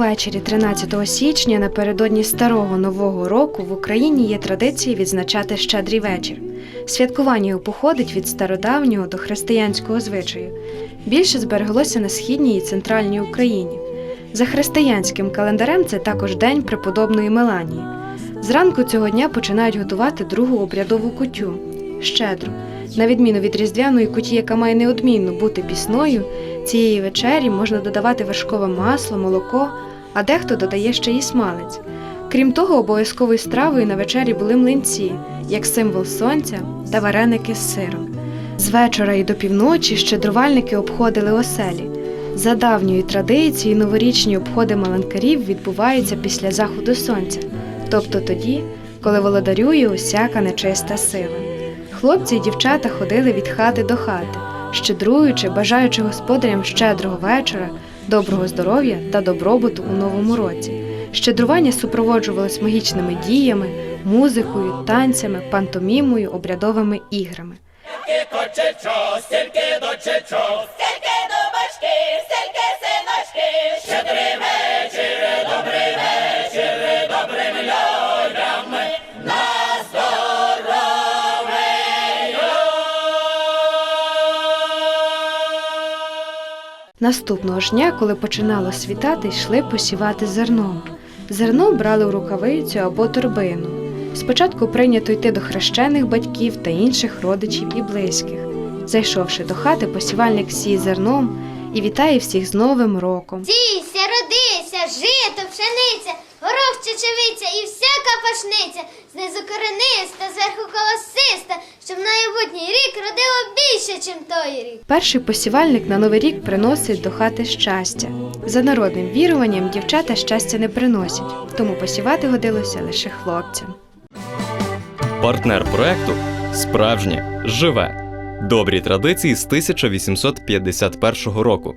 Увечері 13 січня напередодні старого нового року в Україні є традиція відзначати щедрий вечір. Святкування походить від стародавнього до християнського звичаю. Більше збереглося на східній і центральній Україні. За християнським календарем це також день преподобної Меланії. Зранку цього дня починають готувати другу обрядову кутю щедру. На відміну від різдвяної куті, яка має неодмінно бути пісною, цієї вечері можна додавати вершкове масло, молоко, а дехто додає ще й смалець. Крім того, обов'язковою стравою на вечері були млинці, як символ сонця та вареники з сиром. З вечора і до півночі щедрувальники обходили оселі. За давньою традицією новорічні обходи маланкарів відбуваються після заходу сонця, тобто тоді, коли володарює усяка нечиста сила. Хлопці і дівчата ходили від хати до хати, щедруючи, бажаючи господарям щедрого вечора, доброго здоров'я та добробуту у новому році. Щедрування супроводжувалось магічними діями, музикою, танцями, пантомімою, обрядовими іграми. Щедрий вечір, Наступного ж дня, коли починало світати, йшли посівати зерно. Зерно брали у рукавицю або торбину. Спочатку прийнято йти до хрещених батьків та інших родичів і близьких. Зайшовши до хати, посівальник сіє зерном і вітає всіх з Новим роком. Сійся, родися, жито, пшениця, горох чечевиця і всяка пашниця, знизу корениста, зверху колосиста, щоб на майбутній рік родило більше, чим той рік. Перший посівальник на новий рік приносить до хати щастя. За народним віруванням дівчата щастя не приносять, тому посівати годилося лише хлопцям. Партнер проекту справжнє живе. Добрі традиції з 1851 року.